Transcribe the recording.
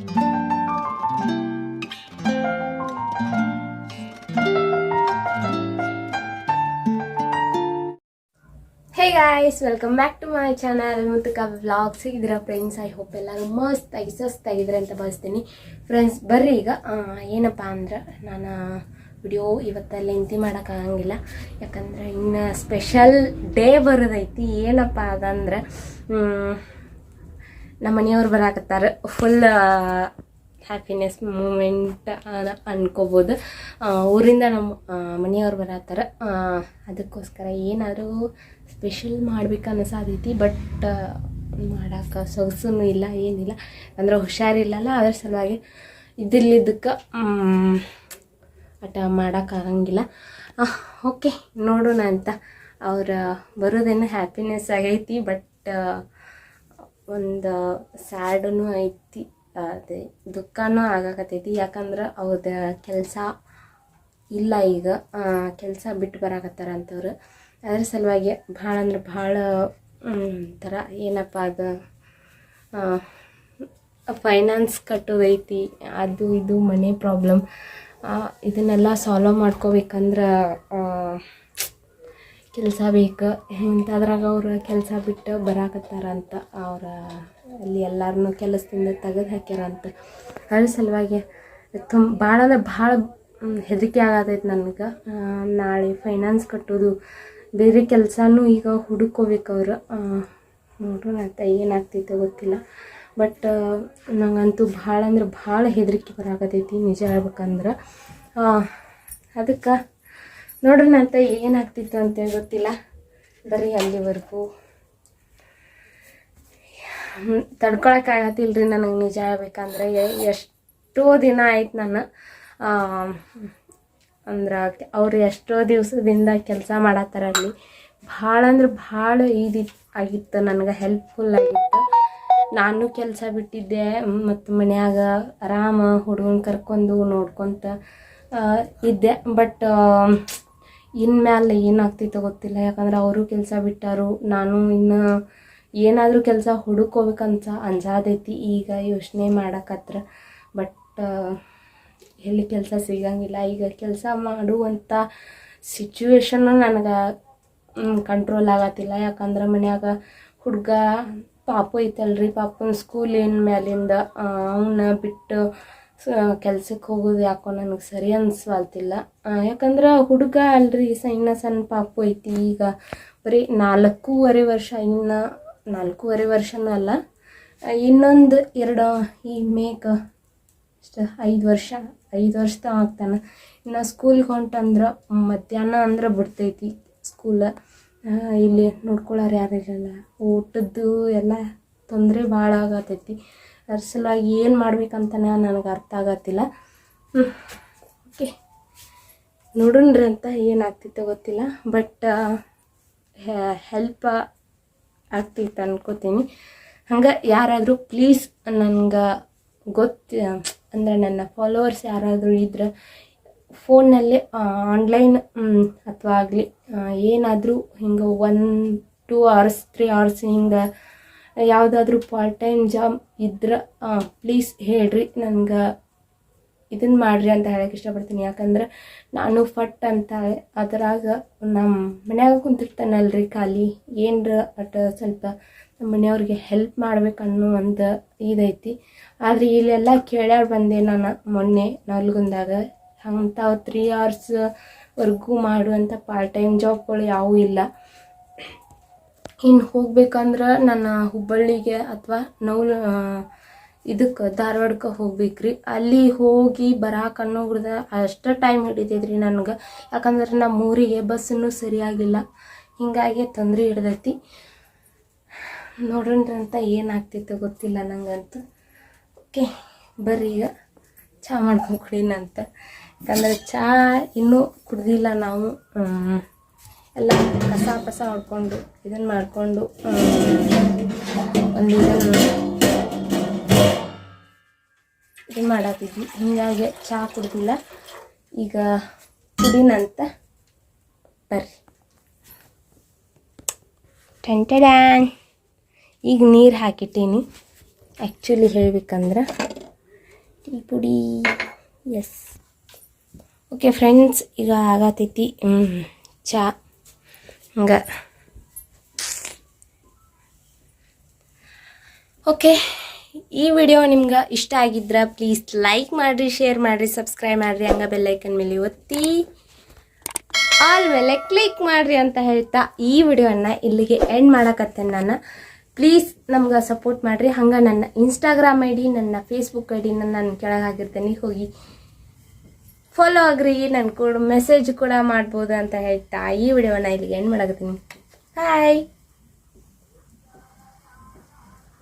Hey guys welcome back to my channel ಮುತ್ತುಕ vlogs ಇದ್ರ friends I hope ಎಲ್ಲರೂ ಮಸ್ತಾಗಿ ಸಸ್ತಾಗಿದ್ರೆ ಅಂತ ಭಾವಿಸ್ತೀನಿ. ಫ್ರೆಂಡ್ಸ್ ಬರ್ರಿ ಈಗ. ಏನಪ್ಪ ಅಂದ್ರೆ, ನಾನು ವಿಡಿಯೋ ಇವತ್ತು ಲೆಂತಿ ಮಾಡೋಕ್ಕಾಗಂಗಿಲ್ಲ ಯಾಕಂದ್ರೆ ಇನ್ನು ಸ್ಪೆಷಲ್ ಡೇ ಬರೋದೈತಿ. ಏನಪ್ಪ ಅದಂದ್ರೆ ನಮ್ಮ ಮನೆಯವ್ರು ಬರಾಕತ್ತಾರ ಫುಲ್ ಹ್ಯಾಪಿನೆಸ್ ಮೂಮೆಂಟ್ ಅನ್ಕೋಬೋದು. ಊರಿಂದ ನಮ್ಮ ಮನೆಯವ್ರು ಬರತ್ತಾರ ಅದಕ್ಕೋಸ್ಕರ ಏನಾದರೂ ಸ್ಪೆಷಲ್ ಮಾಡ್ಬೇಕು ಅನಿಸಾದೈತಿ ಬಟ್ ಮಾಡೋಕೆ ಸೊಗಸೂ ಇಲ್ಲ, ಏನಿಲ್ಲ. ಅಂದ್ರೆ ಹುಷಾರಿಲ್ಲಲ್ಲ, ಅದ್ರ ಸಲುವಾಗಿ ಇದಿಲ್ಲಿದ್ದಕ್ಕೆ ಆಟ ಮಾಡೋಕ್ಕಾಗಂಗಿಲ್ಲ ಓಕೆ ನೋಡೋಣ ಅಂತ ಅವ್ರ ಬರೋದೇನೋ ಹ್ಯಾಪಿನೆಸ್ ಆಗೈತಿ ಬಟ್ ಒಂದು ಸ್ಯಾಡೂ ಐತಿ, ಅದೇ ದುಃಖನೂ ಆಗಾಕತ್ತೈತಿ. ಯಾಕಂದ್ರೆ ಅವ್ರದ್ದು ಕೆಲಸ ಇಲ್ಲ ಈಗ ಕೆಲಸ ಬಿಟ್ಟು ಬರಾಕತ್ತಾರ ಅಂತವ್ರು. ಅದ್ರ ಸಲುವಾಗಿ ಭಾಳ ಅಂದ್ರೆ ಭಾಳ ಥರ ಏನಪ್ಪ ಅದು ಫೈನಾನ್ಸ್ ಕಟ್ಟೋದೈತಿ, ಅದು ಇದು ಮನೆ ಪ್ರಾಬ್ಲಮ್ ಇದನ್ನೆಲ್ಲ ಸಾಲ್ವ್ ಮಾಡ್ಕೋಬೇಕಂದ್ರೆ ಕೆಲಸ ಬೇಕು ಇಂಥದ್ರಾಗ ಅವ್ರು ಕೆಲಸ ಬಿಟ್ಟು ಬರಾಕತ್ತಾರ ಅಂತ ಅವ್ರ ಅಲ್ಲಿ ಎಲ್ಲರನ್ನೂ ಕೆಲಸದಿಂದ ತೆಗೆದು ಹಾಕ್ಯಾರಂತ ಅದ್ರ ಸಲುವಾಗಿ ತುಂಬ ಭಾಳ ಅಂದ್ರೆ ಭಾಳ ಹೆದರಿಕೆ ಆಗತೈತೆ ನನಗೆ. ನಾಳೆ ಫೈನಾನ್ಸ್ ಕಟ್ಟೋದು, ಬೇರೆ ಕೆಲಸನೂ ಈಗ ಹುಡುಕೋಬೇಕು ಅವ್ರು. ನೋಡೋಣ ಅಂತ ಏನಾಗ್ತೈತೆ ಗೊತ್ತಿಲ್ಲ. ಬಟ್, ನಂಗಂತೂ ಭಾಳ ಅಂದ್ರೆ ಭಾಳ ಹೆದರಿಕೆ ಬರಾಕತೈತಿ, ನಿಜ ಹೇಳ್ಬೇಕಂದ್ರೆ. ಅದಕ್ಕೆ ನೋಡ್ರಿ ಅಂತ ಏನಾಗ್ತಿತ್ತು ಅಂತೇಳಿ ಗೊತ್ತಿಲ್ಲ. ಬರೀ ಅಲ್ಲಿವರೆಗೂ. ತಡ್ಕೊಳಕ್ಕಾಗತ್ತಿಲ್ಲ ರೀ ನನಗೆ ನಿಜ ಹೇಳ್ಬೇಕಂದ್ರೆ ಎಷ್ಟೋ ದಿನ ಆಯ್ತು ನಾನು ಅಂದ್ರೆ ಅವ್ರು ಎಷ್ಟೋ ದಿವಸದಿಂದ ಕೆಲಸ ಮಾಡತ್ತಾರ ಅಲ್ಲಿ. ಭಾಳ ಅಂದ್ರೆ ಭಾಳ ಇದು ಆಗಿತ್ತು, ನನಗೆ ಹೆಲ್ಪ್ಫುಲ್ ಆಗಿತ್ತು. ನಾನು ಕೆಲಸ ಬಿಟ್ಟಿದ್ದೆ ಮತ್ತು ಮನ್ಯಾಗ ಆರಾಮ ಹುಡುಗನ ಕರ್ಕೊಂಡು ನೋಡ್ಕೊತ ಇದ್ದೆ. ಬಟ್ ಇನ್ಮ್ಯಾಲೆ ಏನಾಗ್ತಿತ್ತೋ ಗೊತ್ತಿಲ್ಲ. ಯಾಕಂದ್ರೆ ಅವರು ಕೆಲಸ ಬಿಟ್ಟಾರು, ನಾನು ಇನ್ನು ಏನಾದರೂ ಕೆಲಸ ಹುಡುಕೋಬೇಕಂತ ಅಂಜಾದೈತಿ. ಈಗ ಯೋಚನೆ ಮಾಡಕತ್ರ. ಬಟ್ ಎಲ್ಲಿ ಕೆಲಸ ಸಿಗಂಗಿಲ್ಲ. ಈಗ ಕೆಲಸ ಮಾಡುವಂಥ ಸಿಚುವೇಶನ್ನು ನನಗೆ ಕಂಟ್ರೋಲ್ ಆಗತ್ತಿಲ್ಲ. ಯಾಕಂದ್ರೆ ಮನ್ಯಾಗ ಹುಡುಗ ಪಾಪು ಐತಲ್ರಿ. ಪಾಪನ ಸ್ಕೂಲಿನ ಮ್ಯಾಲಿಂದ ಅವನ್ನ ಬಿಟ್ಟು ಕೆಲ್ಸಕ್ಕೆ ಹೋಗೋದು ಯಾಕೋ ನನಗೆ ಸರಿ ಅನ್ಸ್ವಾಲ್ತಿಲ್ಲ. ಯಾಕಂದ್ರೆ ಹುಡುಗ ಅಲ್ರಿ, ಸಣ್ಣ ಸಣ್ಣ ಪಾಪು ಐತಿ. ಈಗ ಬರೀ ನಾಲ್ಕೂವರೆ ವರ್ಷ, ಇನ್ನು ನಾಲ್ಕೂವರೆ ವರ್ಷನೂ ಅಲ್ಲ. ಇನ್ನೊಂದು ಎರಡು, ಈ ಮೇಕ ಅಷ್ಟು ಐದು ವರ್ಷ, ಐದು ವರ್ಷದ ಆಗ್ತಾನೆ. ಇನ್ನು ಸ್ಕೂಲ್ಗೆ ಹೊಂಟಂದ್ರೆ ಮಧ್ಯಾಹ್ನ ಅಂದ್ರೆ ಬಿಡ್ತೈತಿ ಸ್ಕೂಲ. ಇಲ್ಲಿ ನೋಡ್ಕೊಳ್ಳೋರು ಯಾರು ಇರಲ್ಲ. ಊಟದ್ದು ಎಲ್ಲ ತೊಂದರೆ ಭಾಳ ಆಗತೈತಿ. ಅದ್ರ ಏನು ಮಾಡ್ಬೇಕಂತನೇ ನನಗೆ ಅರ್ಥ ಆಗತ್ತಿಲ್ಲ. ಓಕೆ. ನೋಡೋಣ್ರಿ ಅಂತ ಏನಾಗ್ತಿತ್ತೋ ಗೊತ್ತಿಲ್ಲ, ಬಟ್ ಹೆಲ್ಪ್ ಆಗ್ತಿತ್ತು ಅಂದ್ಕೋತೀನಿ ಹಂಗೆ ಯಾರಾದರೂ ಪ್ಲೀಸ್ ನನಗೆ ಗೊತ್ತು, ಅಂದರೆ ನನ್ನ ಫಾಲೋವರ್ಸ್ ಯಾರಾದರೂ ಇದ್ರೆ ಫೋನ್ನಲ್ಲೇ ಆನ್ಲೈನ್ ಅಥವಾ ಆಗಲಿ ಏನಾದರೂ ಹಿಂಗೆ one two hours three hours ಹಿಂಗೆ ಯಾವುದಾದ್ರೂ ಪಾರ್ಟ್ ಟೈಮ್ ಜಾಬ್ ಇದ್ರೆ ಪ್ಲೀಸ್ ಹೇಳ್ರಿ, ನನಗೆ ಇದನ್ನು ಮಾಡ್ರಿ ಅಂತ ಹೇಳಕ್ಕೆ ಇಷ್ಟಪಡ್ತೀನಿ. ಯಾಕಂದ್ರೆ ನಾನು ಫಟ್ ಅಂತ ಅದ್ರಾಗ ನಮ್ಮ ಮನ್ಯಾಗ ಕುಂತಿರ್ತಾನಲ್ರಿ ಖಾಲಿ. ಏನರ ಅಟ ಸ್ವಲ್ಪ ನಮ್ಮ ಮನೆಯವ್ರಿಗೆ ಹೆಲ್ಪ್ ಮಾಡ್ಬೇಕು ಅನ್ನೋ ಒಂದು ಇದೈತಿ. ಆದರೆ ಇಲ್ಲೆಲ್ಲ ಕೇಳ್ಯಾರ ಬಂದೆ ನಾನು ಮೊನ್ನೆ ನಲ್ಗುಂದಾಗ. ಅಂಥವು ತ್ರೀ ಅವರ್ಸ್ವರೆಗೂ ಮಾಡುವಂಥ ಪಾರ್ಟ್ ಟೈಮ್ ಜಾಬ್ಗಳು ಯಾವೂ ಇಲ್ಲ. ಇನ್ನು ಹೋಗ್ಬೇಕಂದ್ರೆ ನನ್ನ ಹುಬ್ಬಳ್ಳಿಗೆ ಅಥವಾ ನೌ ಇದಕ್ಕೆ ಧಾರವಾಡಕ್ಕೆ ಹೋಗ್ಬೇಕ್ರಿ. ಅಲ್ಲಿ ಹೋಗಿ ಬರಾಕ ಅನ್ನೋಗ್ರದ ಅಷ್ಟು ಟೈಮ್ ಹಿಡಿತೈತ್ರಿ ನನಗೆ. ಯಾಕಂದ್ರೆ ನಮ್ಮ ಊರಿಗೆ ಬಸ್ಸನ್ನು ಸರಿಯಾಗಿಲ್ಲ. ಹಿಂಗಾಗಿ ತೊಂದರೆ ಹಿಡ್ದೈತಿ. ಅಂತ ಏನಾಗ್ತಿತ್ತು ಗೊತ್ತಿಲ್ಲ ನನಗಂತೂ ಓಕೆ, ಬರ್ರಿ ಈಗ. ಚಹಾ ಮಾಡ್ಕೊಂಡು ಕುಡೀನಂತ ಯಾಕಂದ್ರೆ ಚಹಾ ಇನ್ನೂ ಕುಡ್ದಿಲ್ಲ ನಾವು. ಎಲ್ಲ ಕಸ ಪಸ ಹೊಡ್ಕೊಂಡು ಇದನ್ನು ಮಾಡಿಕೊಂಡು ಒಂದು ಇದನ್ನು ಇದು ಮಾಡತ್ತಿದ್ವಿ ಹೀಗಾಗಿ ಚಹಾ ಕುಡ್ದಿಲ್ಲ. ಈಗ ಕುಡಿನಂತ ಬರ್ರಿ. ಟೆಂಟಡ್ಯಾನ್ ಈಗ ನೀರು ಹಾಕಿಟ್ಟೀನಿ. ಆ್ಯಕ್ಚುಲಿ ಹೇಳ್ಬೇಕಂದ್ರೆ ಟೀ ಪುಡಿ ಎಸ್ ಓಕೆ ಫ್ರೆಂಡ್ಸ್ ಈಗ ಆಗತೈತಿ ಚಾ. ಹಂಗೆ. ಓಕೆ ಈ ವಿಡಿಯೋ ನಿಮ್ಗೆ ಇಷ್ಟ ಆಗಿದ್ರೆ ಪ್ಲೀಸ್ ಲೈಕ್ ಮಾಡಿರಿ ಶೇರ್ ಮಾಡಿರಿ ಸಬ್ಸ್ಕ್ರೈಬ್ ಮಾಡಿರಿ, ಹಂಗೆ ಬೆಲ್ಲೈಕನ್ ಮೇಲೆ ಒತ್ತಿ. ಆಲ್ ಮೇಲೆ ಕ್ಲಿಕ್ ಮಾಡಿರಿ ಅಂತ ಹೇಳ್ತಾ ಈ ವಿಡಿಯೋನ ಇಲ್ಲಿಗೆ ಎಂಡ್ ಮಾಡಕತ್ತೇನೆ ನಾನು. ಪ್ಲೀಸ್ ನಮ್ಗೆ ಸಪೋರ್ಟ್ ಮಾಡಿರಿ. ಹಂಗೆ ನನ್ನ ಇನ್ಸ್ಟಾಗ್ರಾಮ್ ಐ ಡಿ ನನ್ನ ಫೇಸ್ಬುಕ್ ಐ ಡಿನ ನಾನು ಕೆಳಗೆ ಹಾಕಿರ್ತೇನೆ. ಹೋಗಿ ಫಾಲೋ ಆಗ್ರಿ ನನ್ನ ಕೂಡ ಮೆಸೇಜ್ ಕೂಡ ಮಾಡ್ಬೋದು ಅಂತ ಹೇಳ್ತಾ ಈ ವಿಡಿಯೋನ ಇಲ್ಲಿಗೆ ಎಂಡ್ ಮಾಡಕತ್ತೀನಿ. ಹಾಯ್